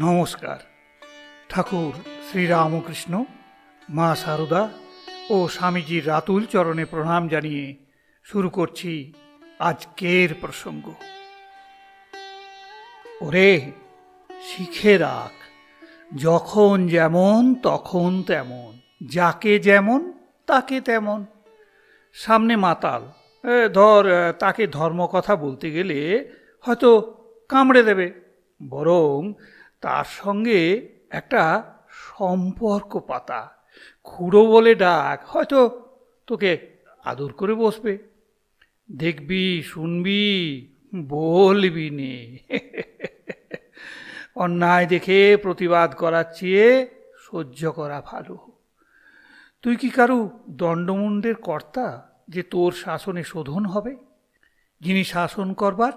নমস্কার। ঠাকুর শ্রীরামকৃষ্ণ, মা সারদা ও স্বামীজির রাতুল চরণে প্রণাম জানিয়ে শুরু করছি আজকের প্রসঙ্গ। ওরে, শিখে রাখ। যখন যেমন, তখন তেমন, যাকে যেমন, তাকে তেমন। সামনে মাতাল ধর তাকে ধর্ম কথা বলতে গেলে হয়তো কামড়ে দেবে। বরং তার সঙ্গে একটা সম্পর্ক পাতা। খুঁড়ো বলে ডাক, হয়তো তোকে আদর করে বসবে। দেখবি, শুনবি, বলবি নে। অন্যায় দেখে প্রতিবাদ করার চেয়ে সহ্য করা ভালো। তুই কি কারু দণ্ডমুণ্ডের কর্তা যে তোর শাসনে শোধন হবে? যিনি শাসন করবার,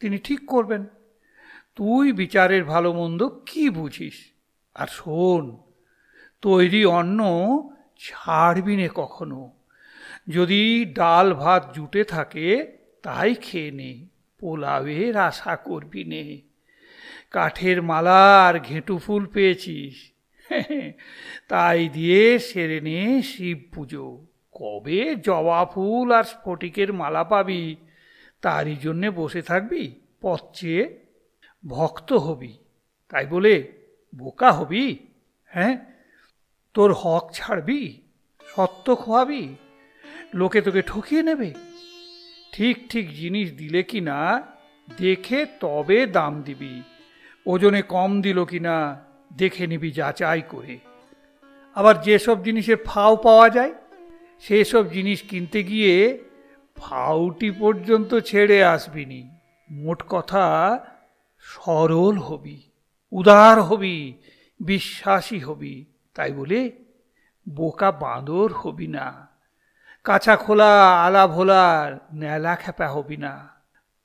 তিনি ঠিক করবেন। তুই বিচারের ভালো মন্দ কি বুঝিস? আর শোন, তৈরি অন্ন ছাড়বি নে কখনো। যদি ডাল ভাত জুটে থাকে, তাই খেয়ে নে, পোলাওয়ের আশা করবি নে। কাঠের মালা আর ঘেঁটু ফুল পেয়েছিস। তাই দিয়ে সেরে নে শিব পুজো। কবে জবা ফুল আর স্ফটিকের মালা পাবি, তারই জন্যে বসে থাকবি পথ চেয়ে ভক্ত হবি। তাই বলে, বোকা হবি? হ্যাঁ? তোর হক ছাড়বি? সত্য খোয়াবি? লোকে তোকে ঠকিয়ে নেবে? ঠিক ঠিক জিনিস দিলে কি না, দেখে তবে দাম দিবি। ওজনে কম দিল কি না, দেখে নিবি যাচাই করে। আবার যেসব জিনিসের ফাও পাওয়া যায়, সেসব জিনিস কিনতে গিয়ে ফাউটি পর্যন্ত ছেড়ে আসবিনি। মোট কথা সরল হবি, উদার হবি, বিশ্বাসী হবি। তাই বলে বোকা বাঁদর হবি না, কাঁচা খোলা আলা ভোলার নেলা খেপা হবি না।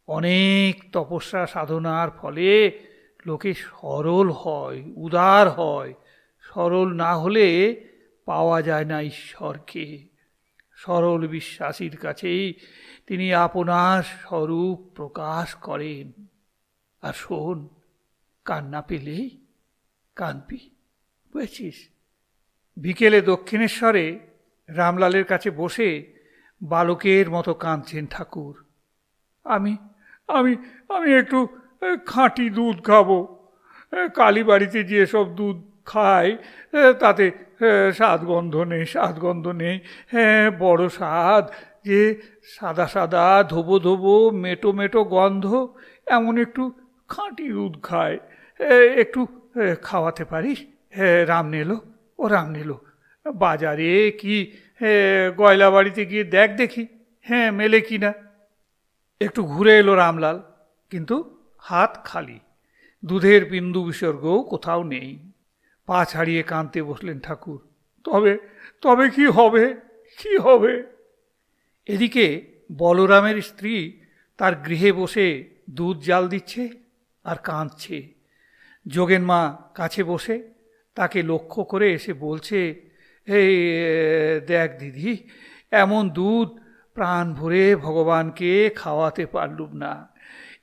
অনেক তপস্যা সাধনার ফলে লোকে সরল হয়, উদার হয়। সরল না হলে পাওয়া যায় না ঈশ্বরকে। সরল বিশ্বাসীর কাছেই তিনি আপনার স্বরূপ প্রকাশ করেন। আর শোন কান্না পেলেই কাঁদবি বুঝেছিস? বিকেলে দক্ষিণেশ্বরে রামলালের কাছে বসে বালকের মতো কাঁদছেন ঠাকুর। আমি আমি আমি একটু খাঁটি দুধ খাব। কালীবাড়িতে যেসব দুধ খাই তাতে এ, স্বাদ গন্ধ নেই স্বাদ গন্ধ নেই। হ্যাঁ বড় স্বাদ যে সাদা সাদা ধোবো ধোবো মেটো মেটো গন্ধ এমন একটু খাঁটি দুধ খায়। একটু খাওয়াতে পারিস রাম নেলো, ও রাম নেলো। বাজারে কি গয়লা বাড়িতে গিয়ে দেখ দেখি হ্যাঁ মেলে কি না? একটু ঘুরে এলো রামলাল, কিন্তু হাত খালি। দুধের বিন্দু বিসর্গও কোথাও নেই। পা ছাড়িয়ে কাঁদতে বসলেন ঠাকুর। তবে তবে কি হবে? কি হবে? এদিকে বলরামের স্ত্রী তার গৃহে বসে দুধ জাল দিচ্ছে। আর কাঁদছে। যোগেন মা কাছে বসে তাকে লক্ষ্য করে এসে বলছে এই দেখ দিদি, এমন দুধ প্রাণ ভরে ভগবানকে খাওয়াতে পারলুম না।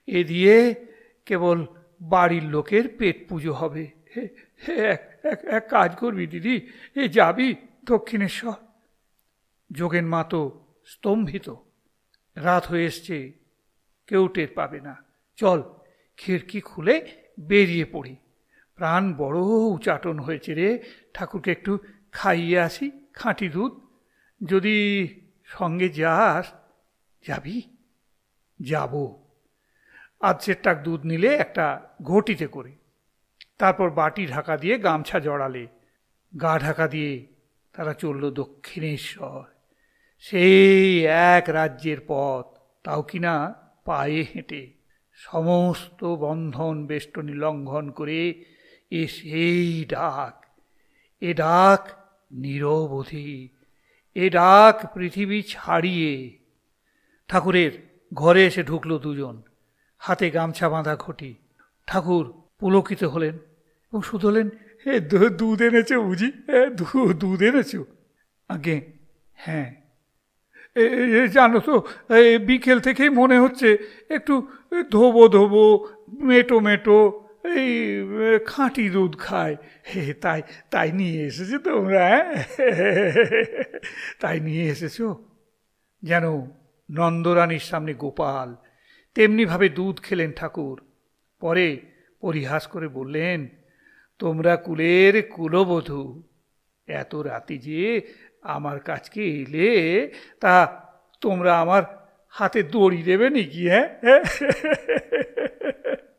এ দিয়ে কেবল বাড়ির লোকের পেট পুজো হবে। এক কাজ করবি দিদি, এ যাবি দক্ষিণেশ্বর। যোগেন মা তো স্তম্ভিত। রাত হয়ে এসছে, কেউ টের পাবে না। চল খিড়কি খুলে বেরিয়ে পড়ি। প্রাণ বড় উচাটন হয়েছে রে। ঠাকুরকে একটু খাইয়ে আসি, খাঁটি দুধ। যদি সঙ্গে যাস, যাবি? যাব। আধ টাক দুধ নিলে একটা ঘটিতে করে। তারপর বাটি ঢাকা দিয়ে গামছা জড়ালে। গা ঢাকা দিয়ে তারা চলল দক্ষিণেশ্বর। সেই এক রাজ্যের পথ। তাও কিনা পায়ে হেঁটে। সমস্ত বন্ধন বেষ্টনী লঙ্ঘন করে এ সেই ডাক। এ ডাক নিরবধি। এ ডাক পৃথিবী ছাড়িয়ে। ঠাকুরের ঘরে এসে ঢুকলো দুজন। হাতে গামছা বাঁধা ঘটি ঠাকুর পুলকিত হলেন। এবং শুধু হলেন হে দুধ এনেছো বুঝি? হ্যাঁ দুধ এনেছো? আগে হ্যাঁ। জানো তো বিকেল থেকেই মনে হচ্ছে একটু ধোবো ধোবো, মেটো মেটো, এই খাঁটি দুধ খায়। হে, তাই তাই নিয়ে এসেছ তোমরা হ্যাঁ? তাই নিয়ে এসেছ? যেন নন্দরানীর সামনে গোপাল তেমনিভাবে দুধ খেলেন ঠাকুর। পরে পরিহাস করে বললেন, তোমরা কুলের কুলবধূ, এত রাতে যে আমার কাছকে এলে? তা তোমরা আমার হাতে দড়ি দেবে নাকি হ্যাঁ?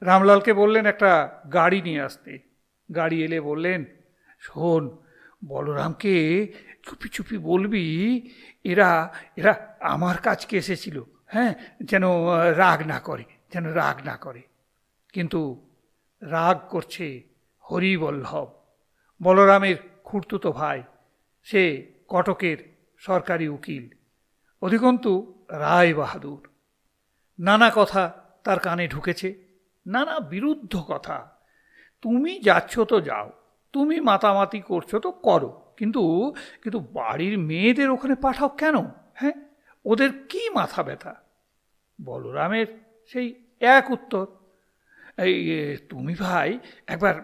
রামলালকে বললেন, একটা গাড়ি নিয়ে আসতে। গাড়ি এলে বললেন, শোন, বলরামকে চুপি চুপি বলবি, এরা এরা আমার কাছকে এসেছিল হ্যাঁ? যেন রাগ না করে, যেন রাগ না করে। কিন্তু রাগ করছে হরিবল্লভ, বলরামের খুঁড়তুতো ভাই। সে কটকের সরকারি উকিল। অধিকন্তু রায় বাহাদুর। নানা কথা তার কানে ঢুকেছে, নানা বিরুদ্ধ কথা। তুমি যাচ্ছ তো যাও, তুমি মাতামাতি করছ তো করো, কিন্তু কিন্তু বাড়ির মেয়েদের ওখানে পাঠাও কেন হ্যাঁ? ওদের কি মাথা ব্যথা? বলরামের সেই এক উত্তর, এই তুমি ভাই, একবার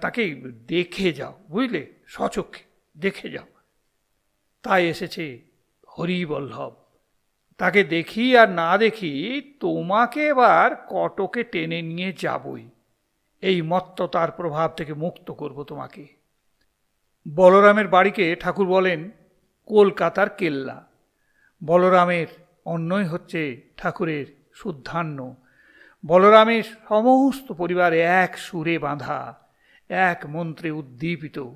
তাকে দেখে যাও, বুঝলে? সচক্ষে দেখে যাও। তাই এসেছে হরিবল্লভ। তাকে দেখি আর না দেখি তোমাকে এবার কটকে টেনে নিয়ে যাবই। এই মত্ততার প্রভাব থেকে মুক্ত করব তোমাকে। বলরামের বাড়িকে ঠাকুর বলেন, কলকাতার কেল্লা। বলরামের অন্যই হচ্ছে ঠাকুরের শুদ্ধান্ন। বলরামের সমস্ত পরিবার এক সুরে বাঁধা, এক মন্ত্রে উদ্দীপিত।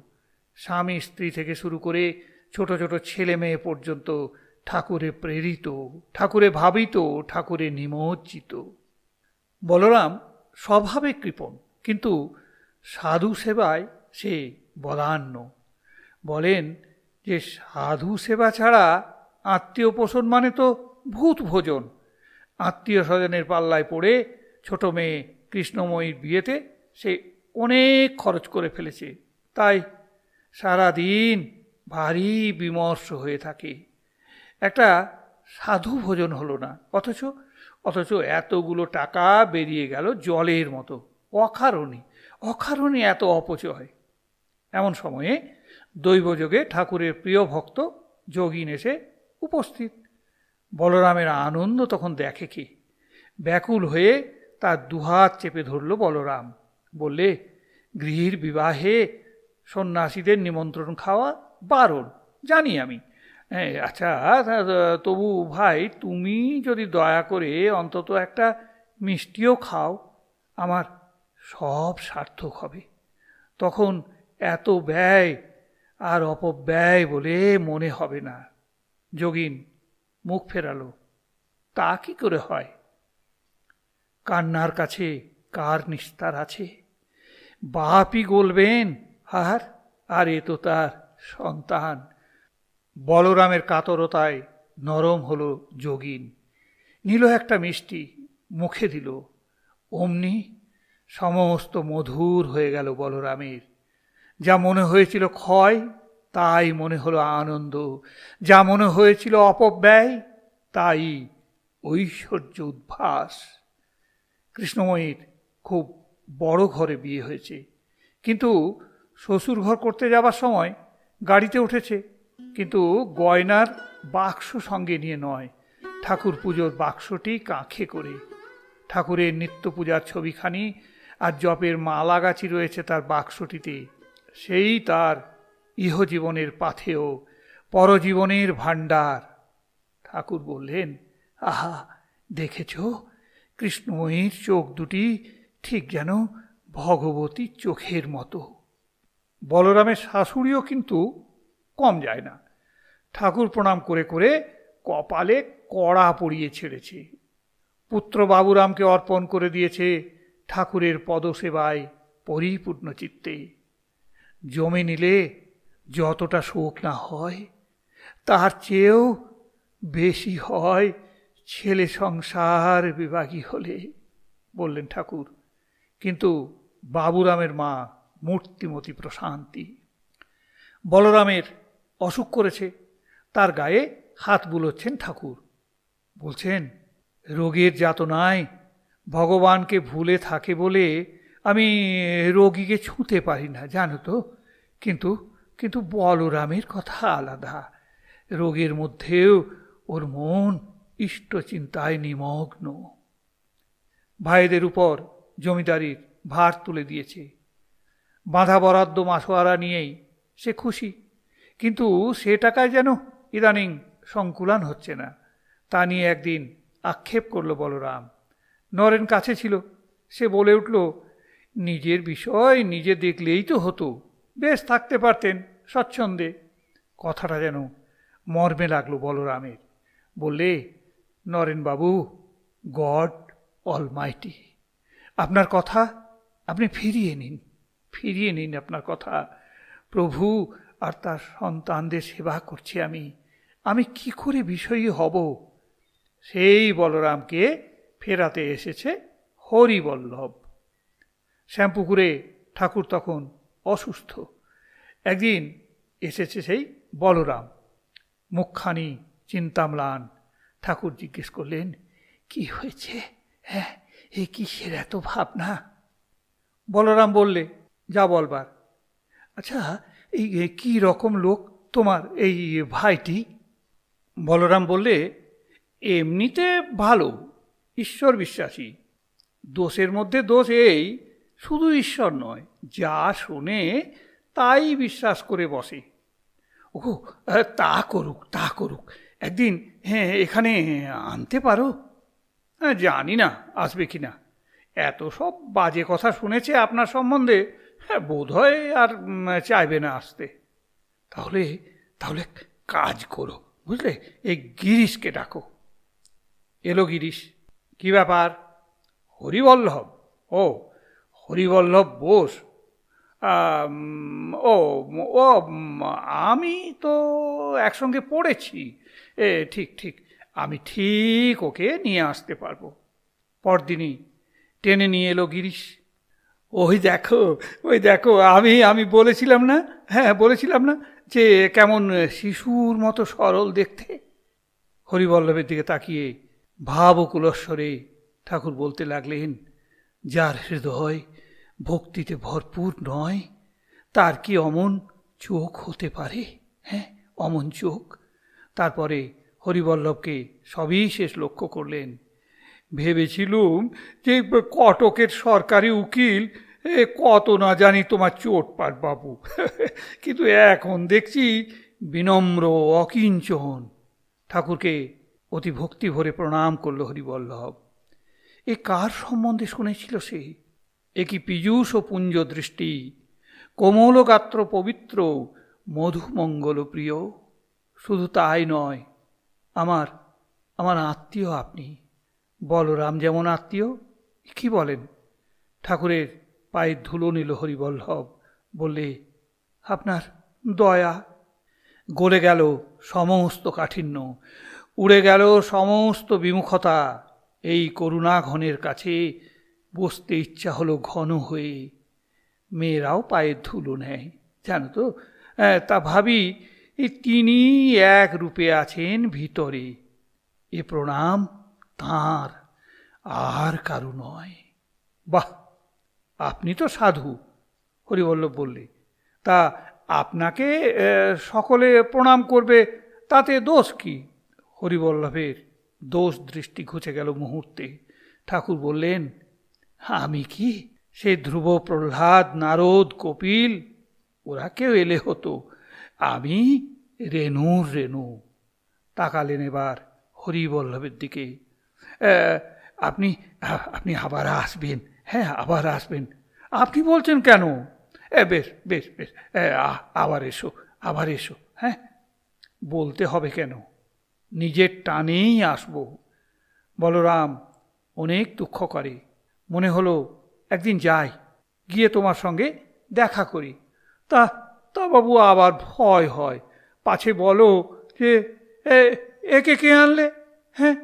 স্বামী স্ত্রী থেকে শুরু করে ছোট ছোট ছেলে মেয়ে পর্যন্ত ঠাকুরে প্রেরিত, ঠাকুরে ভাবিত, ঠাকুরে নিমজ্জিত। বলরাম স্বভাবে কৃপণ, কিন্তু সাধু সেবায় সে বদান্য। বলেন যে সাধু সেবা ছাড়া আত্মীয় পোষণ মানে তো ভূত ভোজন। আত্মীয় স্বজনের পাল্লায় পড়ে ছোট মেয়ে কৃষ্ণময়ীর বিয়েতে সে অনেক খরচ করে ফেলেছে। তাই সারাদিন ভারী বিমর্ষ হয়ে থাকে। একটা সাধু ভোজন হলো না, অথচ অথচ এতগুলো টাকা বেরিয়ে গেল জলের মতো। অকারণে অকারণে এত অপচয়। এমন সময়ে দৈবযোগে ঠাকুরের প্রিয় ভক্ত যোগিন এসে উপস্থিত। বলরামের আনন্দ তখন দেখে কি? ব্যাকুল হয়ে তার দুহাত চেপে ধরল বলরাম। বললে, গৃহীর বিবাহে সন্ন্যাসীদের নিমন্ত্রণ খাওয়া বারণ জানি আমি। হ্যাঁ, আচ্ছা তবু ভাই তুমি যদি দয়া করে অন্তত একটা মিষ্টিও খাও আমার সব সার্থক হবে। তখন এত ব্যয় আর অপব্যয় বলে মনে হবে না। যোগিন মুখ ফেরালো। তা কি করে হয়? কান্নার কাছে কার নিস্তার আছে? বাপই গলবেন আর আর এ তো তার সন্তান। বলরামের কাতরতায় নরম হলো যোগিন। নিল একটা মিষ্টি, মুখে দিল। অমনি সমস্ত মধুর হয়ে গেল বলরামের। যা মনে হয়েছিল ক্ষয়, তাই মনে হলো আনন্দ। যা মনে হয়েছিল অপব্যয়, তাই ঐশ্বর্য উদ্ভাস। কৃষ্ণময়ীর খুব বড় ঘরে বিয়ে হয়েছে। কিন্তু শ্বশুর ঘর করতে যাবার সময় গাড়িতে উঠেছে। কিন্তু গয়নার বাক্স সঙ্গে নিয়ে নয়। ঠাকুর পুজোর বাক্সটি কাঁখে করে। ঠাকুরের নিত্য পূজার ছবিখানি আর জপের মালাগাছি রয়েছে তার বাক্সটিতে। সেই তার ইহজীবনের পাথেয়, পরজীবনের ভাণ্ডার। ঠাকুর বললেন, আহা, দেখেছ? কৃষ্ণময়ীর চোখ দুটি ঠিক যেন ভগবতীর চোখের মতো। বলরামের শাশুড়িও কিন্তু কম যায় না। ঠাকুর প্রণাম করে করে কপালে কড়া পরিয়ে ছেড়েছে। পুত্র বাবুরামকে অর্পণ করে দিয়েছে ঠাকুরের পদসেবায় পরিপূর্ণ চিত্তে। জমে নিলে যতটা শোক না হয়, তার চেয়েও বেশি হয় ছেলে সংসার বিভাগী হলে, বললেন ঠাকুর। কিন্তু বাবুরামের মা মূর্তিমতি প্রশান্তি। বলরামের অসুখ করেছে, তার গায়ে হাত বুলোচ্ছেন ঠাকুর। বলছেন, রোগের যাতনায় ভগবানকে ভুলে থাকে বলে আমি রোগীকে ছুঁতে পারি না, জানো তো। কিন্তু কিন্তু বলরামের কথা আলাদা। রোগের মধ্যেও ওর মন ইষ্ট চিন্তায় নিমগ্ন। ভাইদের উপর জমিদারির ভার তুলে দিয়েছে। বাঁধা বরাদ্দ মাসোয়ারা নিয়েই সে খুশি। কিন্তু সে টাকায় যেন ইদানিং সংকুলান হচ্ছে না, তা নিয়ে একদিন আক্ষেপ করল বলরাম। নরেন কাছে ছিল। সে বলে উঠল, নিজের বিষয় নিজে দেখলেই তো হতো। বেশ, থাকতে পারতেন স্বচ্ছন্দে। কথাটা যেন মর্মে লাগল বলরামের। বললে, নরেনবাবু, গড অল মাইটি আপনার কথা আপনি ফিরিয়ে নিন। ফিরিয়ে নিন আপনার কথা। প্রভু আর তার সন্তানদের সেবা করছি আমি। আমি কি করে বিষয়ী হব? সেই বলরামকে ফেরাতে এসেছে হরিবল্লভ। শ্যামপুকুরে ঠাকুর তখন অসুস্থ। একদিন এসেছে সেই বলরাম। মুখখানি চিন্তামলান। ঠাকুর জিজ্ঞেস করলেন, কি হয়েছে? হ্যাঁ এ কিসের এত ভাবনা? বলরাম বললে যা বলবার। আচ্ছা এই কি রকম লোক তোমার এই ভাইটি? বলরাম বললে, এমনিতে ভালো, ঈশ্বর বিশ্বাসী। দোষের মধ্যে দোষ এই, শুধু ঈশ্বর নয়, যা শোনে তাই বিশ্বাস করে বসে। ও তা করুক তা করুক, একদিন হ্যাঁ এখানে আনতে পারো? হ্যাঁ জানি না, আসবে কি না এত সব বাজে কথা শুনেছে আপনার সম্বন্ধে হ্যাঁ বোধ হয় আর চাইবে না আসতে। তাহলে তাহলে কাজ করো, বুঝলে? এই গিরিশকে ডাকো। এলো গিরিশ। কি ব্যাপার? হরিবল্লভ? ও, হরিবল্লভ বোস। ও ও, আমি তো একসঙ্গে পড়েছি। এ, ঠিক ঠিক। আমি ঠিক ওকে নিয়ে আসতে পারব। পরদিনই টেনে নিয়ে এলো গিরিশ। ওই দেখো ওই দেখো, আমি আমি বলেছিলাম না হ্যাঁ বলেছিলাম না যে কেমন শিশুর মতো সরল দেখতে। হরিবল্লভের দিকে তাকিয়ে ভাবকুলস্বরে ঠাকুর বলতে লাগলেন, যার হৃদয় ভক্তিতে ভরপুর নয়, তার কি অমন চোখ হতে পারে? হ্যাঁ অমন চোখ। তারপরে হরিবল্লভকে সবই শেষ লক্ষ্য করলেন। ভেবেছিলুম যে কটকের সরকারি উকিল, এ, কত না জানি তোমার চোটপাট বাবু কিন্তু এখন দেখছি বিনম্র অকিঞ্চন। ঠাকুরকে অতি ভক্তি ভরে প্রণাম করল হরিবল্লভ। এ কার সম্বন্ধে শুনেছিল সে? এ কি পীযূষ ও পুঞ্জ দৃষ্টি? কোমল গাত্র পবিত্র, মধুমঙ্গল প্রিয়? শুধু তাই নয়, আমার আমার আত্মীয় আপনি। বলরাম যেমন আত্মীয়, কি বলেন? ঠাকুরের পায়ের ধুলো নিল হরিবল্লভ, বললে, আপনার দয়া গড়ে গেল সমস্ত কাঠিন্য, উড়ে গেল সমস্ত বিমুখতা, এই করুণা ঘনের কাছে বসতে ইচ্ছা হলো ঘন হয়ে। মেয়েরাও পায়ের ধুলো নেয়। জানো তো? তা ভাবি তিনি এক রূপে আছেন ভিতরে। এ প্রণাম তাঁর আর কারু নয়। বাহ, আপনি তো সাধু, হরিবল্লভ বললে। তা আপনাকে সকলে প্রণাম করবে, তাতে দোষ কি? হরিবল্লভের দোষ দৃষ্টি ঘুচে গেল মুহূর্তে। ঠাকুর বললেন, আমি কি? সে ধ্রুব, প্রহ্লাদ, নারদ, কপিল, ওরা কেউ এলে হতো। আমি রেণুর রেণু। তাকালেন এবার হরিবল্লভের দিকে। আপনি আপনি আবার আসবেন। হ্যাঁ আবার আসবেন। আপনি বলছেন কেন? এ, বেশ বেশ বেশ। আবার এসো আবার এসো। হ্যাঁ বলতে হবে কেন? নিজের টানেই আসব। বলরাম অনেক দুঃখ করে। মনে হলো, একদিন যাই, গিয়ে তোমার সঙ্গে দেখা করি। তা তা বাবু আবার ভয় হয়। পাছে বলো যে একে কে আনলে? হ্যাঁ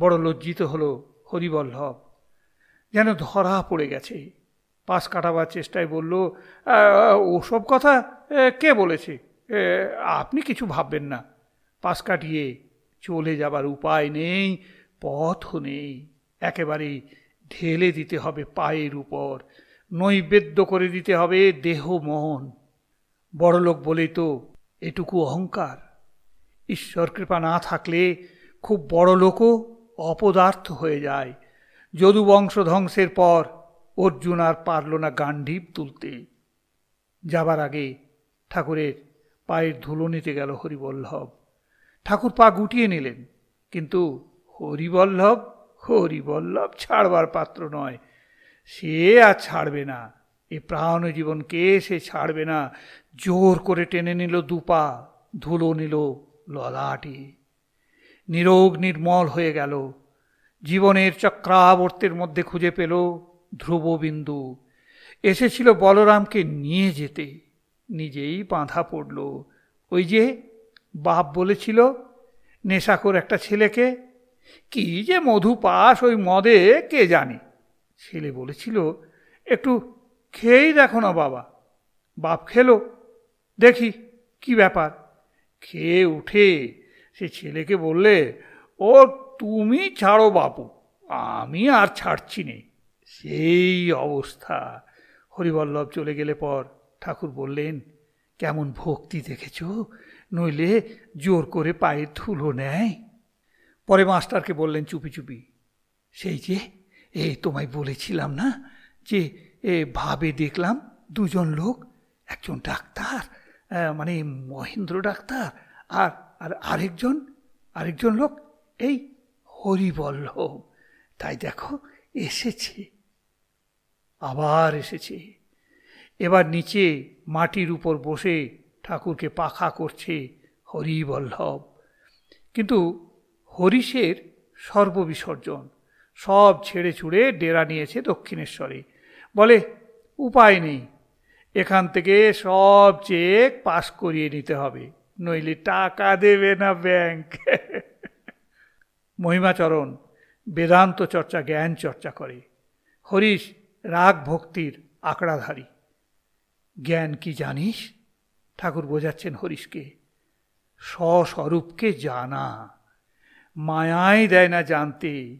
বড় লজ্জিত হলো হরিবল্লভ যেন ধরা পড়ে গেছে। পাশ কাটাবার চেষ্টায় বলল ওসব কথা কে বলেছে? আপনি কিছু ভাববেন না। পাশ কাটিয়ে চলে যাবার উপায় নেই পথও নেই। একেবারে ঢেলে দিতে হবে পায়ের উপর। নৈবেদ্য করে দিতে হবে দেহ মন। বড়লোক বলেই তো এটুকু অহংকার। ঈশ্বর কৃপা না থাকলে খুব বড় লোকও অপদার্থ হয়ে যায়। যদু বংশ ধ্বংসের পর অর্জুন আর পারল না গান্ডীব তুলতে। যাবার আগে ঠাকুরের পায়ের ধুলো নিতে গেল হরিবল্লভ। ঠাকুর পা গুটিয়ে নিলেন, কিন্তু হরিবল্লভ হরিবল্লভ ছাড়বার পাত্র নয়। সে আর ছাড়বে না। এ প্রাণ জীবনকে সে ছাড়বে না। জোর করে টেনে নিল দুপা, ধুলো নিল ললাটে। নিরোগ নির্মল হয়ে গেল। জীবনের চক্রাবর্তের মধ্যে খুঁজে পেল ধ্রুববিন্দু। এসেছিল বলরামকে নিয়ে যেতে। নিজেই বাঁধা পড়ল। ওই যে বাপ বলেছিল, নেশাখোর একটা ছেলেকে, কি যে মধু পাস ওই মদে, কে জানে? ছেলে বলেছিল, একটু খেয়েই দেখো না বাবা। বাপ খেলো, দেখি কি ব্যাপার। খেয়ে উঠে সে ছেলেকে বললে, ও, তুমি ছাড়ো বাপু, আমি আর ছাড়ছি নে। সেই অবস্থা। হরিবল্লভ চলে গেলে পর ঠাকুর বললেন, কেমন ভক্তি দেখেছ? নইলে জোর করে পায়ে ধুলো নেয়। পরে মাস্টারকে বললেন চুপি চুপি, সেই যে, এ তোমায় বলেছিলাম না যে, এ ভাবে দেখলাম দুজন লোক, একজন ডাক্তার মানে মহেন্দ্র ডাক্তার আর আর আরেকজন আরেকজন লোক এই হরিবল্লভ তাই দেখো, এসেছে। আবার এসেছে। এবার নিচে মাটির উপর বসে ঠাকুরকে পাখা করছে হরিবল্লভ কিন্তু হরিশের সর্ববিসর্জন, সব ছেড়ে ছুড়ে ডেরা নিয়েছে দক্ষিণেশ্বরে। বলে, উপায় নেই। এখান থেকে সব চেক পাস করিয়ে নিতে হবে। নইলে টাকা দেবে না ব্যাংক মহিমাচরণ, বেদান্ত চর্চা, জ্ঞান চর্চা করে। হরিশ, রাগ ভক্তির আঁকড়াধারী। জ্ঞান কি জানিস? ঠাকুর বোঝাচ্ছেন হরিশকে। স্বস্বরূপকে জানা। মায়াই দেয় না জানতে।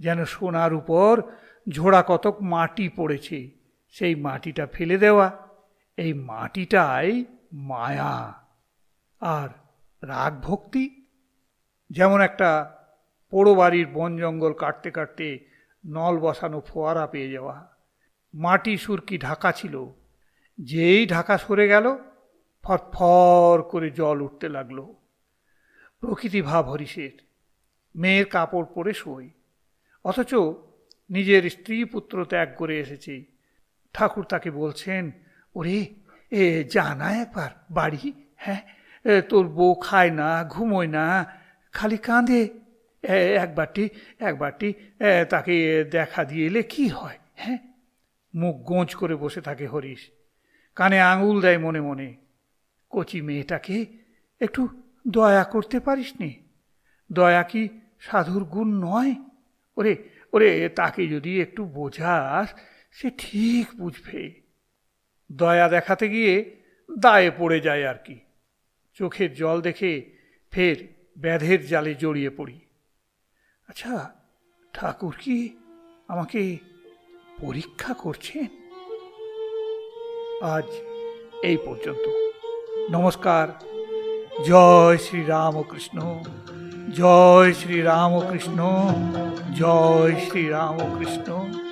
যেন সোনার উপর ঝোড়া কতক মাটি পড়েছে, সেই মাটিটা ফেলে দেওয়া। এই মাটিটাই মায়া। আর রাগ ভক্তি? যেমন একটা পোড়ো বাড়ির বন জঙ্গল কাটতে কাটতে নল বসানো ফোয়ারা পেয়ে যাওয়া। মাটি সুরকি ঢাকা ছিল? যেই ঢাকা সরে গেল, ফরফর করে জল উঠতে লাগল। প্রকৃতি ভাব হরিষের, মেয়ের কাপড় পরে শোয়। অথচ নিজের স্ত্রী পুত্র ত্যাগ করে এসেছে। ঠাকুর তাকে বলছেন, ওরে, এ জানা একবার, বাড়ি হ্যাঁ তোর বউ খায় না, ঘুমোয় না, খালি কাঁদে। একবারটি একবারটি তাকে দেখা দিয়ে এলে কি হয় হ্যাঁ? মুখ গোঁজ করে বসে থাকে হরিশ। কানে আঙুল দেয় মনে মনে। কচি মেয়েটাকে একটু দয়া করতে পারিস নি? দয়া কি সাধুর গুণ নয়? ওরে ওরে, তাকে যদি একটু বোঝাস, সে ঠিক বুঝবে। দয়া দেখাতে গিয়ে দায়ে পড়ে যায় আর কি। চোখের জল দেখে ফের ব্যাধের জালে জড়িয়ে পড়ি। আচ্ছা ঠাকুর কি আমাকে পরীক্ষা করছেন? আজ এই পর্যন্ত। নমস্কার। জয় শ্রী রামকৃষ্ণ। জয় শ্রী রামকৃষ্ণ। জয় শ্রী রামকৃষ্ণ।